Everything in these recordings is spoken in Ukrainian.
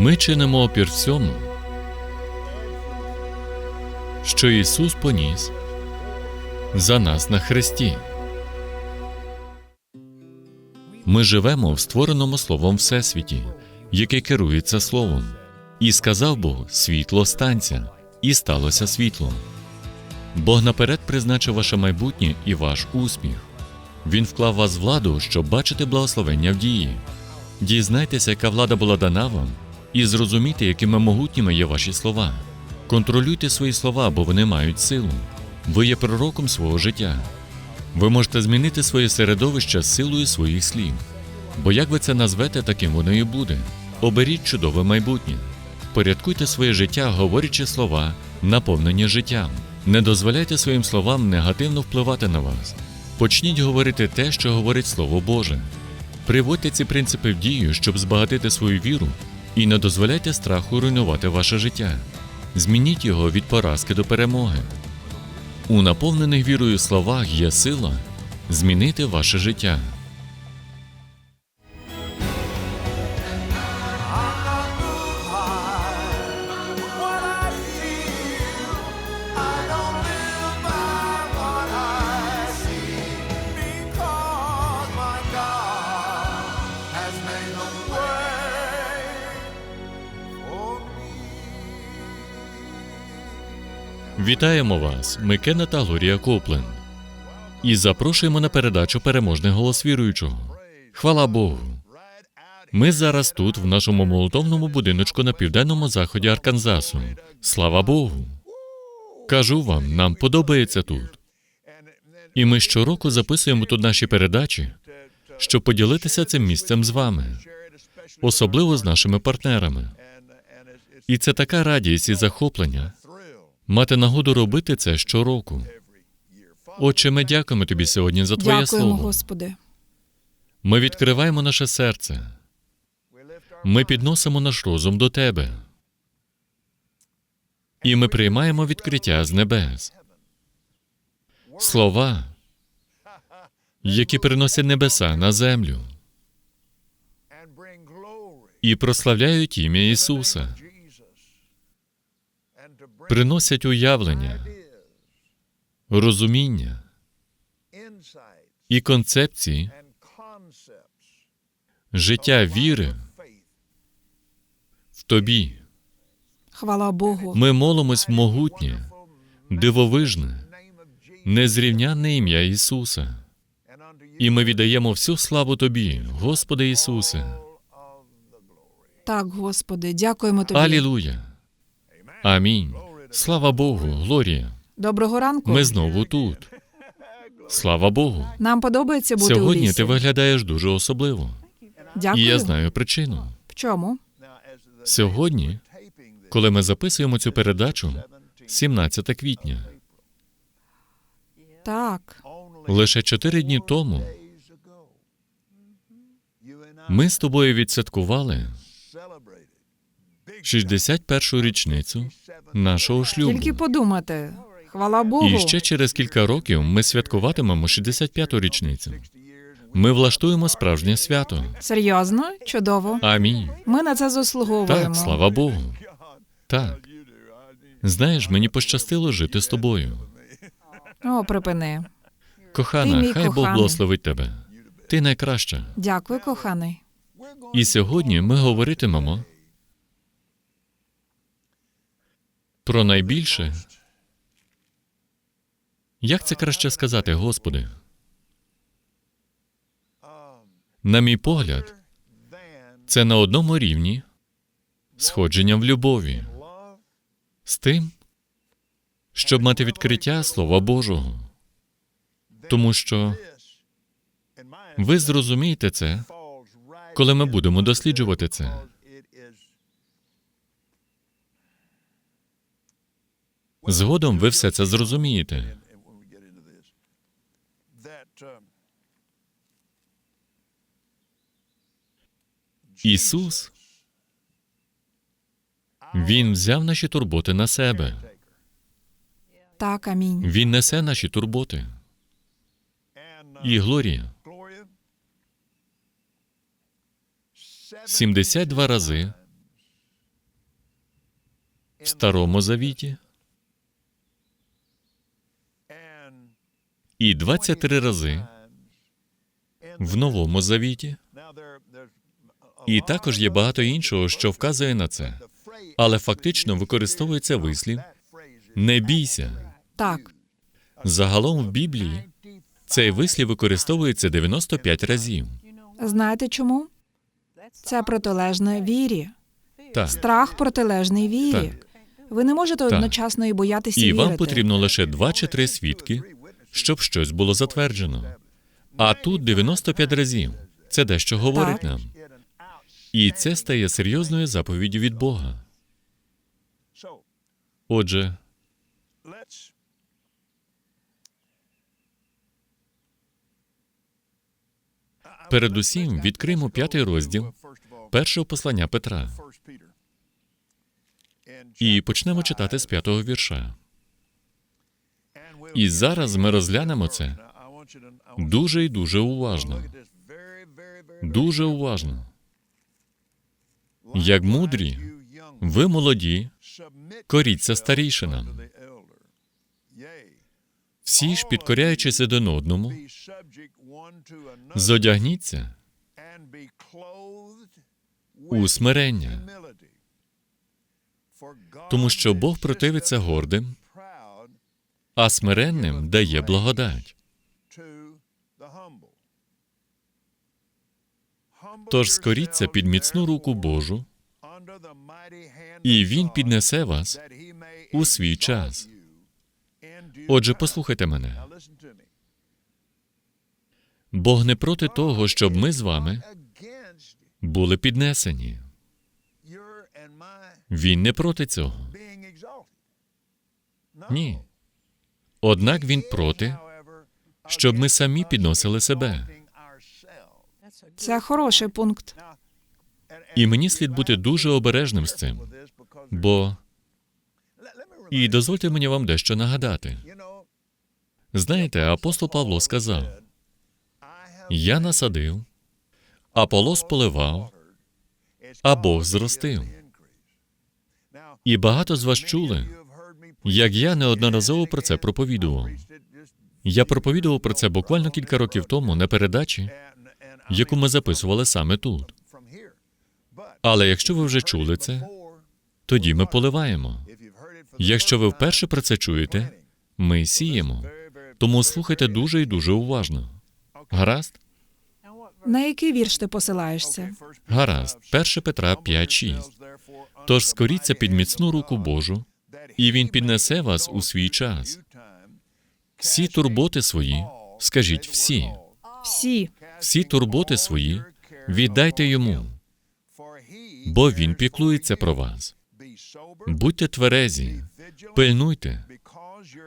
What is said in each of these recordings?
Ми чинимо опір всьому, що Ісус поніс за нас на хресті. Ми живемо в створеному Словом Всесвіті, яке керується Словом. І сказав Бог світло станця, і сталося світло. Бог наперед призначив ваше майбутнє і ваш успіх. Він вклав вас владу, щоб бачити благословення в дії. Дізнайтеся, яка влада була дана вам, і зрозумійте, якими могутніми є ваші слова. Контролюйте свої слова, бо вони мають силу. Ви є пророком свого життя. Ви можете змінити своє середовище силою своїх слів. Бо як ви це назвете, таким воно і буде. Оберіть чудове майбутнє. Порядкуйте своє життя, говорячи слова, наповнені життям. Не дозволяйте своїм словам негативно впливати на вас. Почніть говорити те, що говорить Слово Боже. Приводьте ці принципи в дію, щоб збагатити свою віру, і не дозволяйте страху руйнувати ваше життя. Змініть його від поразки до перемоги. У наповнених вірою словах є сила змінити ваше життя. Вітаємо вас, ми Кена та Глорія Копленд. І запрошуємо на передачу переможний голос віруючого. Хвала Богу! Ми зараз тут, в нашому молотовному будиночку на південному заході Арканзасу. Слава Богу! Кажу вам, нам подобається тут. І ми щороку записуємо тут наші передачі, щоб поділитися цим місцем з вами, особливо з нашими партнерами. І це така радість і захоплення мати нагоду робити це щороку. Отче, ми дякуємо тобі сьогодні за Твоє Дякуємо, слово. Господи. Ми відкриваємо наше серце. Ми підносимо наш розум до Тебе. І ми приймаємо відкриття з небес. Слова, які приносять небеса на землю і прославляють ім'я Ісуса, приносять уявлення, розуміння і концепції життя віри в Тобі. Хвала Богу. Ми молимось в могутнє, дивовижне, незрівнянне ім'я Ісуса. І ми віддаємо всю славу Тобі, Господи Ісусе. Так, Господи, дякуємо Тобі. Алілуя. Амінь. Слава Богу, Глорія. Доброго ранку. Ми знову тут. Слава Богу. Нам подобається бути у Сьогодні лісі. ти виглядаєш дуже особливо. Дякую. І я знаю причину. В чому? Сьогодні, коли ми записуємо цю передачу, 17 квітня, Так. лише чотири дні тому ми з тобою відсвяткували 61-ю річницю нашого шлюбу. Тільки подумати. Хвала Богу. І ще через кілька років ми святкуватимемо 65-ту річницю. Ми влаштуємо справжнє свято. Серйозно? Чудово. Амінь. Ми на це заслуговуємо. Так, слава Богу. Так. Знаєш, мені пощастило жити з тобою. О, припини. Ти Кохана, мій хай Бог коханий. благословить тебе. Ти найкраща. Дякую, коханий. І сьогодні ми говоритимемо про найбільше. Як це краще сказати, Господи? На мій погляд, це на одному рівні сходження в любові з тим, щоб мати відкриття Слова Божого. Тому що ви зрозумієте це, коли ми будемо досліджувати це. Згодом ви все це зрозумієте. Ісус Він взяв наші турботи на себе. Так, амінь. Він несе наші турботи. І Глорія Gloria 72 рази в Старому Завіті і 23 рази в Новому Завіті. І також є багато іншого, що вказує на це. Але фактично використовується вислів не бійся. Так, Загалом в Біблії цей вислів використовується 95 разів. знаєте чому? Це протилежне вірі. Так. Страх протилежний вірі. Так. Ви не можете Так. одночасно і боятися І вірити. вам потрібно лише два чи три свідки, щоб щось було затверджено. А тут 95 разів. Це дещо говорить нам. І це стає серйозною заповіддю від Бога. Отже, передусім відкриємо п'ятий розділ першого послання Петра і почнемо читати з п'ятого вірша. І зараз ми розглянемо це дуже і дуже уважно. Дуже уважно. Як мудрі, ви молоді, коріться старійшинам. Всі ж, підкоряючись один одному, зодягніться у смирення, тому що Бог противиться гордим, а смиренним дає благодать. Тож скоріться під міцну руку Божу, і Він піднесе вас у свій час. Отже, послухайте мене. Бог не проти того, щоб ми з вами були піднесені. Він не проти цього. Ні. Однак він проти, щоб ми самі підносили себе. Це хороший пункт. І мені слід бути дуже обережним з цим, бо і дозвольте мені вам дещо нагадати. Знаєте, апостол Павло сказав: Я насадив, Аполос поливав, а Бог зростив. І багато з вас чули, як я неодноразово про це проповідував. Я проповідував про це буквально кілька років тому на передачі, яку ми записували саме тут. Але якщо ви вже чули це, тоді ми поливаємо. Якщо ви вперше про це чуєте, ми сіємо. Тому слухайте дуже і дуже уважно. Гаразд? На який вірш ти посилаєшся? Гаразд. 1 Петра 5.6. Тож скоріться під міцну руку Божу, і Він піднесе вас у свій час. Всі турботи свої, скажіть всі, Всі. всі турботи свої віддайте йому, бо він піклується про вас. Будьте тверезі, пильнуйте,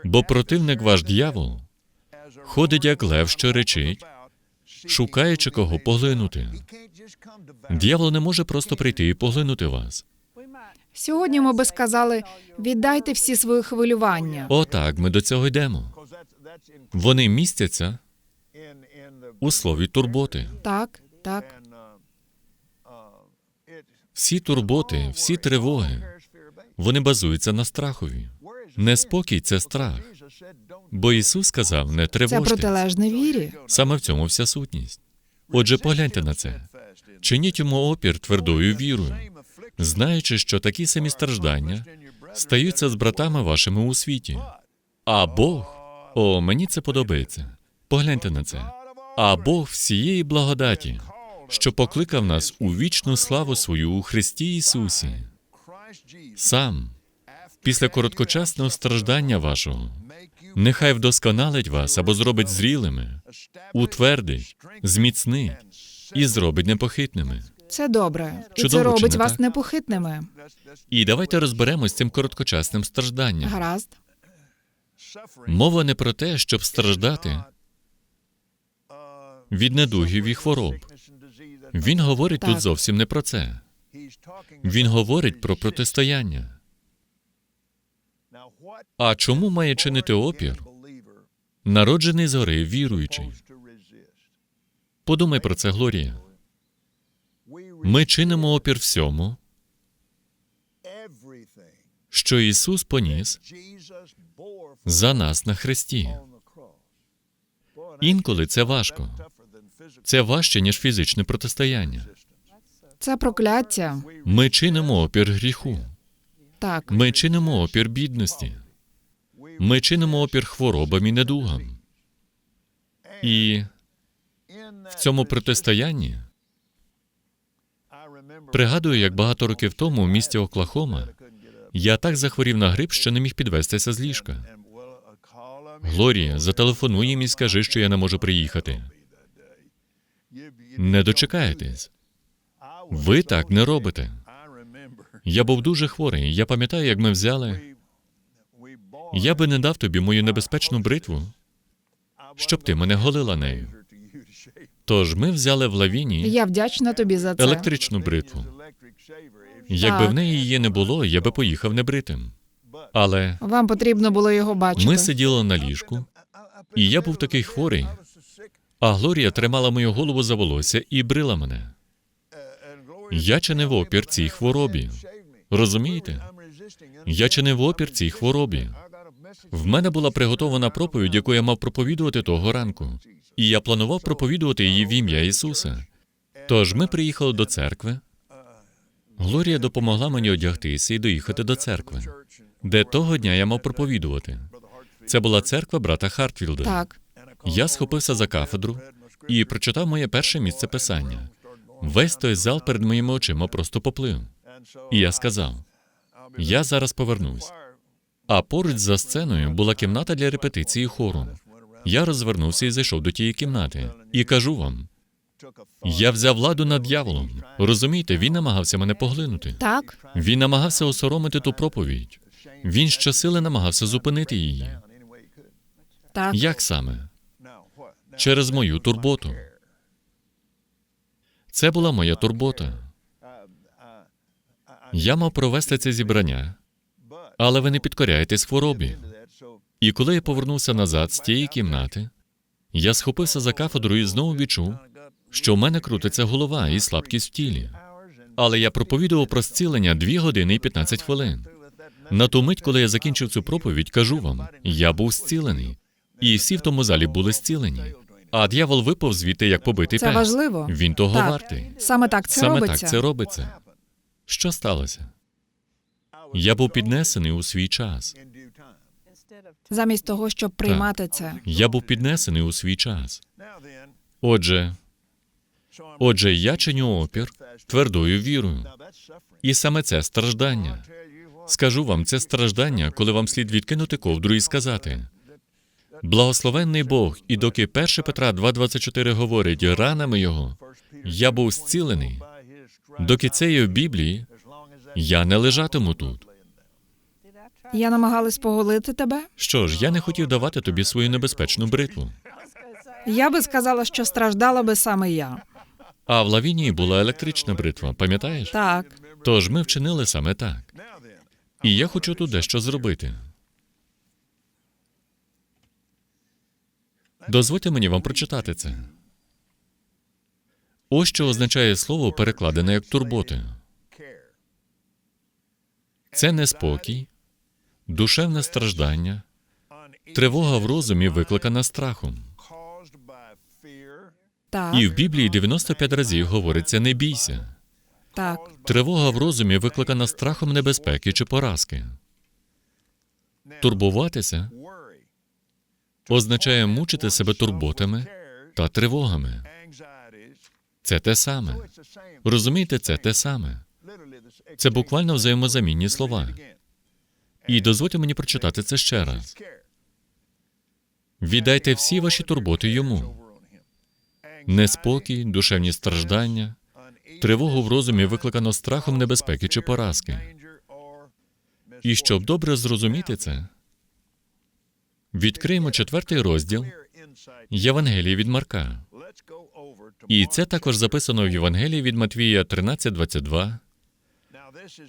бо противник ваш дьявол ходить як лев, що речить, шукаючи кого поглинути. Дьявол не може просто прийти і поглинути вас. Сьогодні ми би сказали: віддайте всі свої хвилювання. Отак, ми до цього йдемо. Вони містяться у слові турботи. Так, так. Всі турботи, всі тривоги, вони базуються на страхові. Неспокій це страх. Бо Ісус сказав, не Це протилежне вірі. Саме в цьому вся сутність. Отже, погляньте на це. Чиніть йому опір твердою вірою, знаючи, що такі самі страждання стаються з братами вашими у світі. А Бог, о, мені це подобається. Погляньте на це. А Бог всієї благодаті, що покликав нас у вічну славу свою у Христі Ісусі, сам, після короткочасного страждання вашого, нехай вдосконалить вас або зробить зрілими, утвердить, зміцнить і зробить непохитними. Це добре. І Чудово, це робить чи не вас так? непохитними. І давайте розберемось з цим короткочасним стражданням. Гаразд. Мова не про те, щоб страждати від недугів і хвороб. Він говорить тут зовсім не про це. Він говорить про протистояння. А чому має чинити опір народжений згори віруючий? Подумай про це, Глорія. Ми чинимо опір всьому, що Ісус поніс за нас на and Інколи це важко. Це важче, ніж фізичне протистояння. Це прокляття. Ми чинимо опір гріху. Так, Ми чинимо опір бідності. Ми чинимо опір хворобам і недугам. І в цьому протистоянні пригадую, як багато років тому у місті Оклахома я так захворів на грип, що не міг підвестися з ліжка. Глорія, зателефонуй їм і скажи, що я не можу приїхати. Не дочекаєтесь. Ви так не робите. Я був дуже хворий. Я пам'ятаю, як ми взяли. Я би не дав тобі мою небезпечну бритву, щоб ти мене голила нею. Тож ми взяли в лавіні я вдячна тобі за це. електричну бритву. Якби в неї її не було, я би поїхав небритим. But Але Вам потрібно було його бачити. ми сиділи на ліжку, і я був такий хворий, а Глорія тримала мою голову за волосся і брила мене. Я чинив опір цій хворобі. Розумієте? Я чинив опір цій хворобі. В мене була приготована проповідь, яку я мав проповідувати того ранку, і я планував проповідувати її в ім'я Ісуса. Тож ми приїхали до церкви. Глорія допомогла мені одягтися і доїхати до церкви, де того дня я мав проповідувати. Це була церква брата Хартфілда. Так, Я схопився за кафедру і прочитав моє перше місце писання. Весь той зал перед моїми очима просто поплив. І я сказав: я зараз повернусь. А поруч за сценою була кімната для репетиції хору. Я розвернувся і зайшов до тієї кімнати. І кажу вам: я взяв владу над дьяволом. Розумієте, він намагався мене поглинути. так, Він намагався осоромити ту проповідь. Він щосили намагався зупинити її. так. Як саме? Через мою турботу. Це була моя турбота. Я мав провести це зібрання, але ви не підкоряєтесь хворобі. І коли я повернувся назад з тієї кімнати, я схопився за кафедру і знову відчув, що в мене крутиться голова і слабкість в тілі. Але я проповідував про зцілення 2 години і 15 хвилин. На ту мить, коли я закінчив цю проповідь, кажу вам, я був зцілений. І всі в тому залі були зцілені. А дьявол випав звідти, як побитий Це пес. важливо. Він того Так. вартий. Саме так це Саме робиться. так це робиться. Що сталося? Я був піднесений у свій час. Замість того, щоб приймати це. Я був піднесений у свій час. Отже, отже, я чиню опір твердою вірою. І саме це страждання. Скажу вам, це страждання, коли вам слід відкинути ковдру і сказати: Благословенний Бог, і доки 1 Петра 2,24 говорить ранами його, я був зцілений. Доки це є в Біблії, я не лежатиму тут. Я намагалась поголити тебе. Що ж, я не хотів давати тобі свою небезпечну бритву. Я би сказала, що страждала би саме я. А в Лавінії була електрична бритва, пам'ятаєш? Так, Тож ми вчинили саме так. І я хочу тут дещо зробити. Дозвольте мені вам прочитати це. Ось що означає слово, перекладене як турботи. Це неспокій, душевне страждання, тривога в розумі, викликана страхом. так, І в Біблії 95 разів говориться не бійся. так, Тривога в розумі викликана страхом небезпеки чи поразки. Турбуватися означає мучити себе турботами та тривогами. Це те саме. Розумієте, це те саме. Це буквально взаємозамінні слова. І дозвольте мені прочитати це ще раз. Віддайте всі ваші турботи йому. Неспокій, душевні страждання, тривогу в розумі викликано страхом небезпеки чи поразки. І щоб добре зрозуміти це, відкриємо четвертий розділ Євангелії від Марка. І це також записано в Євангелії від Матвія 13.22,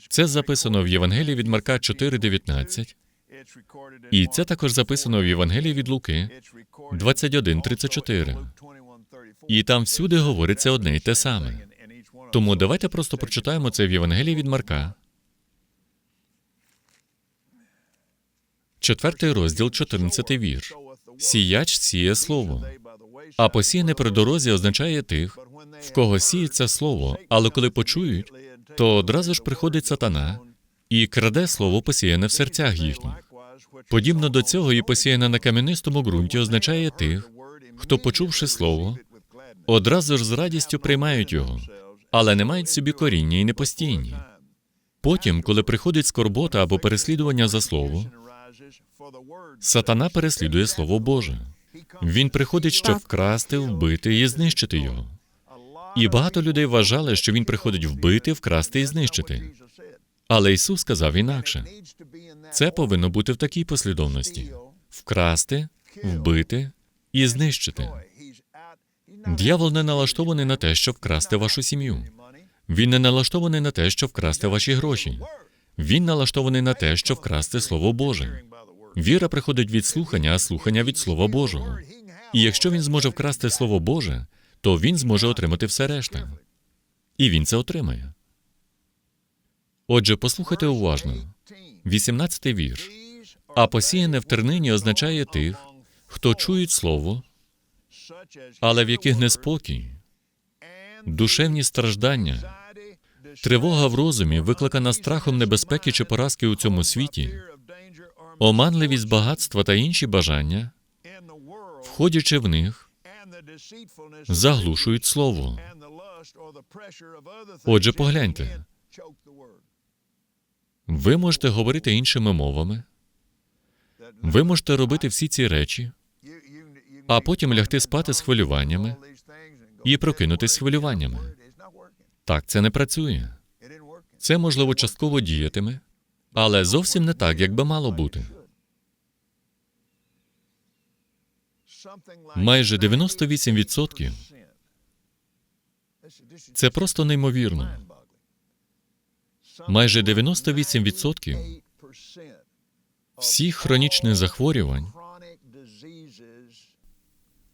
це записано в Євангелії від Марка 4.19, і це також записано в Євангелії від Луки 21.34. І там всюди говориться одне й те саме. Тому давайте просто прочитаємо це в Євангелії від Марка. Четвертий розділ, 14 вірш. Сіяч сіє слово, а посіяне при дорозі означає тих, в кого сіється слово, але коли почують, то одразу ж приходить сатана і краде слово посіяне в серцях їхніх. Подібно до цього, і посіяне на кам'янистому ґрунті означає тих, хто, почувши слово, одразу ж з радістю приймають його, але не мають собі коріння і не постійні. Потім, коли приходить скорбота або переслідування за слово, сатана переслідує слово Боже. Він приходить, щоб вкрасти, вбити і знищити його. І багато людей вважали, що він приходить вбити, вкрасти і знищити. Але Ісус сказав інакше. Це повинно бути в такій послідовності: вкрасти, вбити і знищити. Д'явол не налаштований на те, щоб вкрасти вашу сім'ю. Він не налаштований на те, щоб вкрасти ваші гроші. Він налаштований на те, щоб вкрасти Слово Боже. Віра приходить від слухання, а слухання від Слова Божого. І якщо він зможе вкрасти Слово Боже, то він зможе отримати все решта. І він це отримає. Отже, послухайте уважно. 18-й вірш. А посіяне в тернині означає тих, хто чують слово, але в яких неспокій, душевні страждання, тривога в розумі, викликана страхом небезпеки чи поразки у цьому світі, оманливість багатства та інші бажання, входячи в них, заглушують слово. Отже, погляньте. Ви можете говорити іншими мовами, ви можете робити всі ці речі, а потім лягти спати з хвилюваннями і прокинутись з хвилюваннями. Так це не працює. Це можливо частково діятиме, але зовсім не так, як би мало бути. Майже 98% це просто неймовірно. Майже 98% всіх хронічних захворювань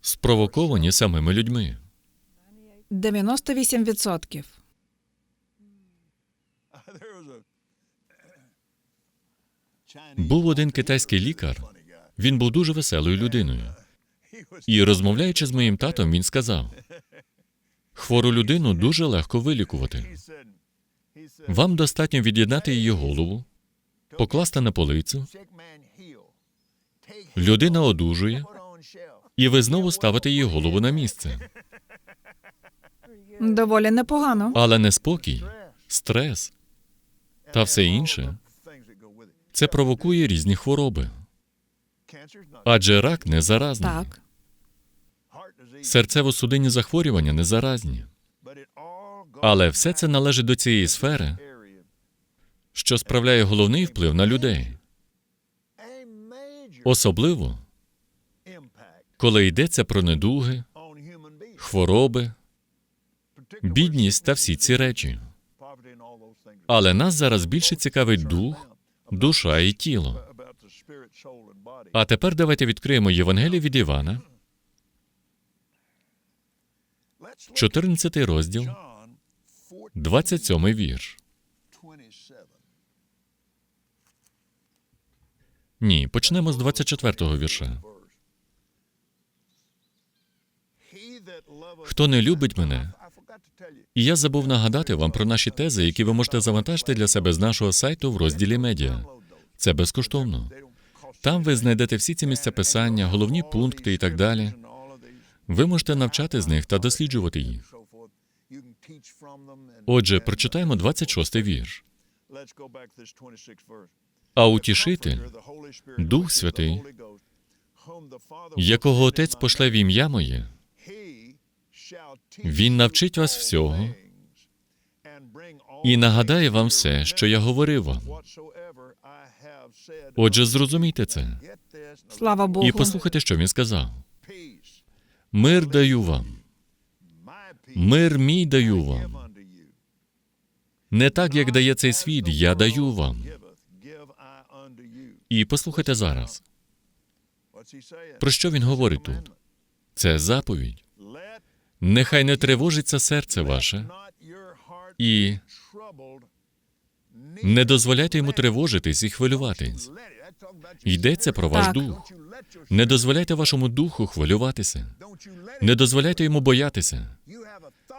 спровоковані самими людьми. 98%. Був один китайський лікар. Він був дуже веселою людиною. І розмовляючи з моїм татом, він сказав: хвору людину дуже легко вилікувати. Вам достатньо від'єднати її голову, покласти на полицю, людина одужує, і ви знову ставите її голову на місце. Доволі непогано. Але неспокій, стрес та все інше це провокує різні хвороби. Адже рак не заразний, Так. Серцево-судинні захворювання не заразні. Але все це належить до цієї сфери, що справляє головний вплив на людей, особливо коли йдеться про недуги, хвороби, бідність та всі ці речі. Але нас зараз більше цікавить дух, душа і тіло. А тепер давайте відкриємо Євангеліє від Івана, 14 розділ, 27 вірш. Ні, почнемо з 24-го вірша. Хто не любить мене, І я забув нагадати вам про наші тези, які ви можете завантажити для себе з нашого сайту в розділі медіа. Це безкоштовно. Там ви знайдете всі ці місця писання, головні пункти і так далі. Ви можете навчати з них та досліджувати їх. Отже, прочитаємо 26-й вірш. А утішитель, Дух Святий, Якого Отець пошле в ім'я моє, Він навчить вас всього і нагадає вам все, що я говорив вам. Отже, зрозумійте це Слава Богу. і послухайте, що він сказав. Мир даю вам, мир мій даю вам. Не так, як дає цей світ, я даю вам. І послухайте зараз, про що він говорить тут? Це заповідь. Нехай не тривожиться серце ваше, і Не дозволяйте йому тривожитись і хвилюватись. Йдеться про ваш Так. дух. Не дозволяйте вашому духу хвилюватися. Не дозволяйте йому боятися.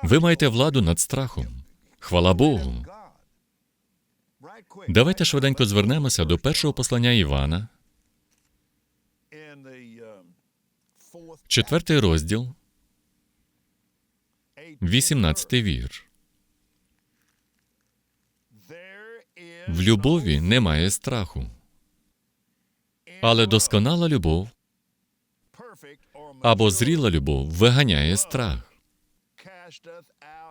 Ви маєте владу над страхом. Хвала Богу. Давайте швиденько звернемося до першого послання Івана, четвертий розділ, 18 вірш. В любові немає страху, але досконала любов або зріла любов виганяє страх.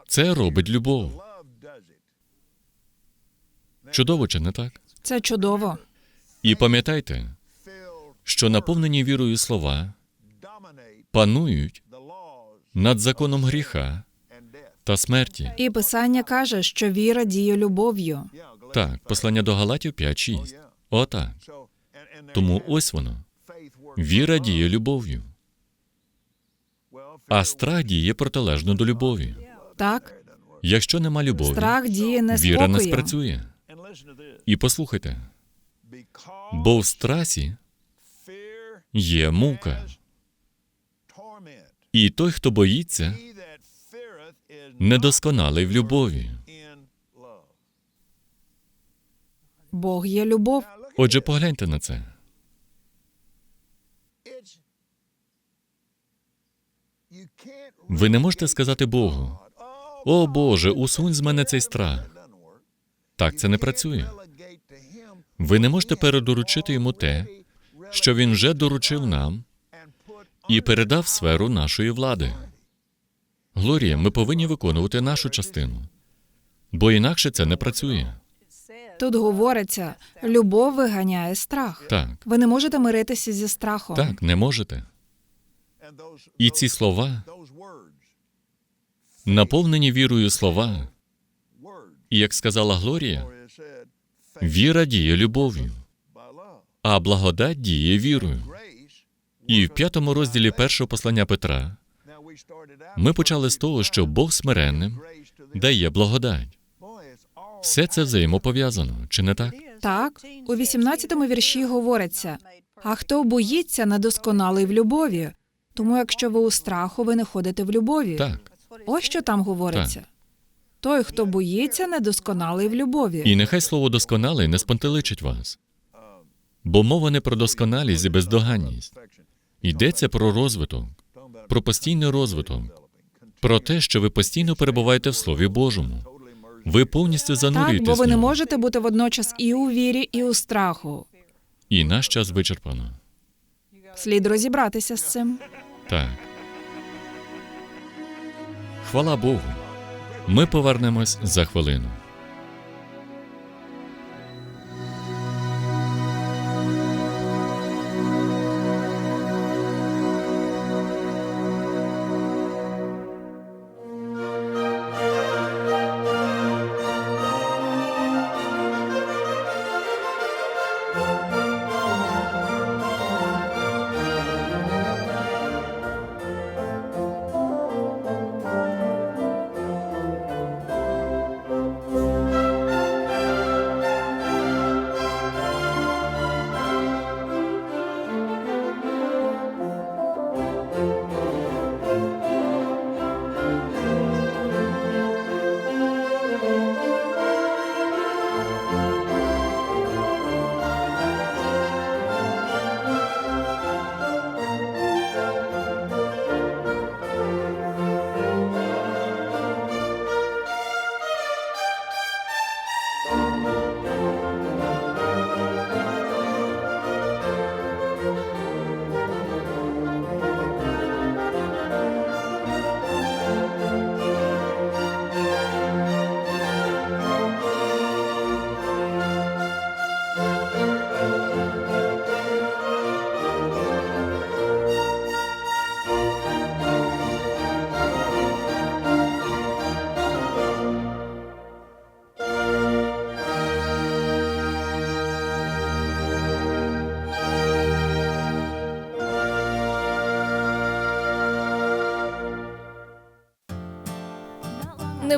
Це робить любов. Чудово, чи не так? Це чудово. І пам'ятайте, що наповнені вірою слова панують над законом гріха та смерті. І писання каже, що віра діє любов'ю. Так, послання до Галатів 5.6. Отак. Тому ось воно. Віра діє любов'ю, а страх діє протилежно до любові. Так, Якщо нема любові, страх діє віра не спрацює. І послухайте, бо в страсі є мука, і той, хто боїться, недосконалий в любові. Бог є любов. Отже, погляньте на це. Ви не можете сказати Богу: О Боже, усунь з мене цей страх. Так це не працює. Ви не можете передоручити йому те, що він вже доручив нам і передав сферу нашої влади. Глорія, ми повинні виконувати нашу частину, бо інакше це не працює. Тут говориться, любов виганяє страх. Так, Ви не можете миритися зі страхом. так, не можете. І ці слова, наповнені вірою слова, і як сказала Глорія, віра діє любов'ю, а благодать діє вірою. І в п'ятому розділі першого послання Петра ми почали з того, що Бог смиренним дає благодать. Все це взаємопов'язано, чи не так? Так, у 18-му вірші говориться: а хто боїться, недосконалий в любові. Тому, якщо ви у страху, ви не ходите в любові. Так. Ось що там говориться. Той, хто боїться, недосконалий в любові. І нехай слово досконалий не спонтеличить вас, бо мова не про досконалість і бездоганність. Йдеться про розвиток, про постійний розвиток, про те, що ви постійно перебуваєте в Слові Божому. Ви повністю Так, бо ви в не можете бути водночас і у вірі, і у страху. І наш час вичерпано. Слід розібратися з цим. Так. Хвала Богу. Ми повернемось за хвилину.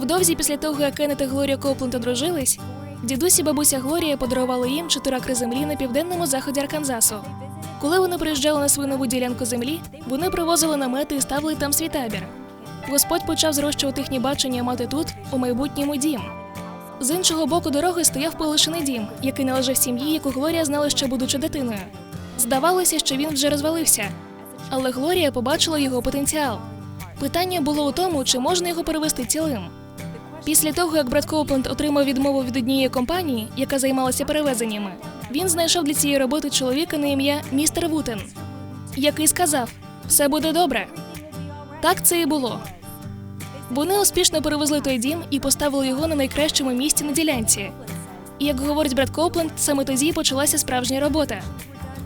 Невдовзі після того, як Кеннет і Глорія Копленд одружились, Дідусь і бабуся Глорія подарували їм чотири акри землі на південному заході Арканзасу. Коли вони приїжджали на свою нову ділянку землі, вони привозили намети і ставили там свій табір. Господь почав зрощувати їхні бачення мати тут, у майбутньому дім. З іншого боку дороги стояв полишений дім, який належав сім'ї, яку Глорія знала ще будучи дитиною. Здавалося, що він вже розвалився, але Глорія побачила його потенціал. Питання було у тому, чи можна його перевести цілим. Після того, як брат Коупленд отримав відмову від однієї компанії, яка займалася перевезеннями, він знайшов для цієї роботи чоловіка на ім'я містер Вутен, який сказав: все буде добре. Так це і було. Вони успішно перевезли той дім і поставили його на найкращому місці на ділянці. І як говорить брат Коупленд, саме тоді почалася справжня робота.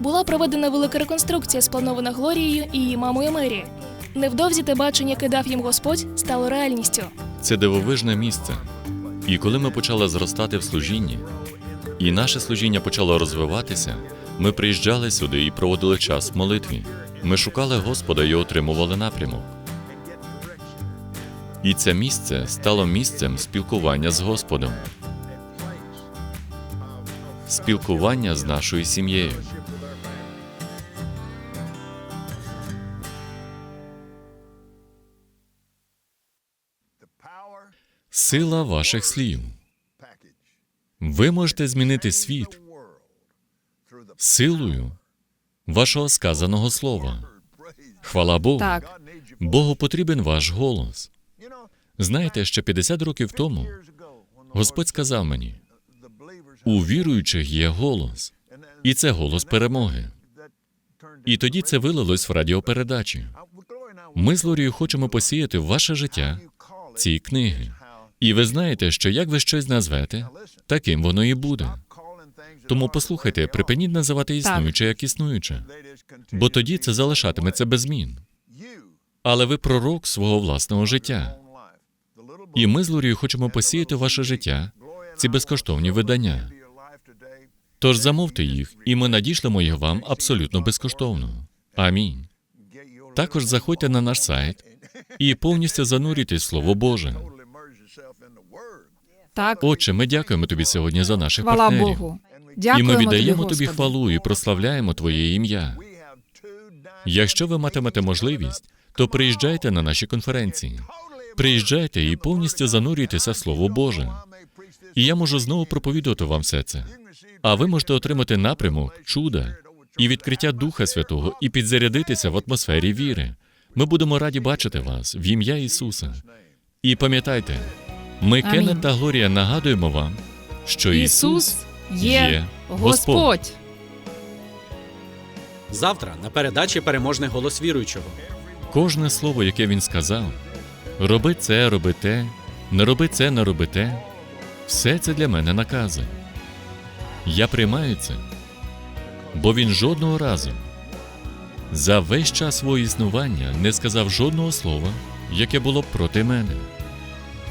Була проведена велика реконструкція, спланована Глорією і її мамою Мері. Невдовзі те бачення, яке дав їм Господь, стало реальністю. Це дивовижне місце. І коли ми почали зростати в служінні, і наше служіння почало розвиватися, ми приїжджали сюди і проводили час в молитві. Ми шукали Господа і отримували напрямок. І це місце стало місцем спілкування з Господом, спілкування з нашою сім'єю. Сила ваших слів. Ви можете змінити світ силою вашого сказаного слова. Хвала Богу. Так, Богу потрібен ваш голос. Знаєте, ще 50 років тому Господь сказав мені: у віруючих є голос, і це голос перемоги. І тоді це вилилось в радіопередачі. Ми з Лорією хочемо посіяти в ваше життя ці книги. І ви знаєте, що як ви щось назвете, таким воно і буде. Тому послухайте, припиніть називати існуюче як існуюче, бо тоді це залишатиметься без змін. Але ви пророк свого власного життя. І ми з Лорією хочемо посіяти ваше життя ці безкоштовні видання. Тож замовте їх, і ми надішлемо їх вам абсолютно безкоштовно. Амінь. Також заходьте на наш сайт і повністю занурюйтесь в Слово Боже. Так. Отче, ми дякуємо тобі сьогодні за наших Хвала партнерів. Богу. І ми віддаємо тобі, тобі хвалу і прославляємо Твоє ім'я. Якщо ви матимете можливість, то приїжджайте на наші конференції. Приїжджайте і повністю занурюйтеся в Слово Боже. І я можу знову проповідати вам все це. А ви можете отримати напрямок, чуда і відкриття Духа Святого і підзарядитися в атмосфері віри. Ми будемо раді бачити вас в ім'я Ісуса. І пам'ятайте, ми, Амінь. Кеннет та Глорія, нагадуємо вам, що Ісус Ісус є. Господь. Завтра на передачі переможний голос віруючого. Кожне слово, яке він сказав, роби це, роби те, не роби це, не роби те, все це для мене накази. Я приймаю це, бо він жодного разу за весь час свого існування не сказав жодного слова, яке було б проти мене.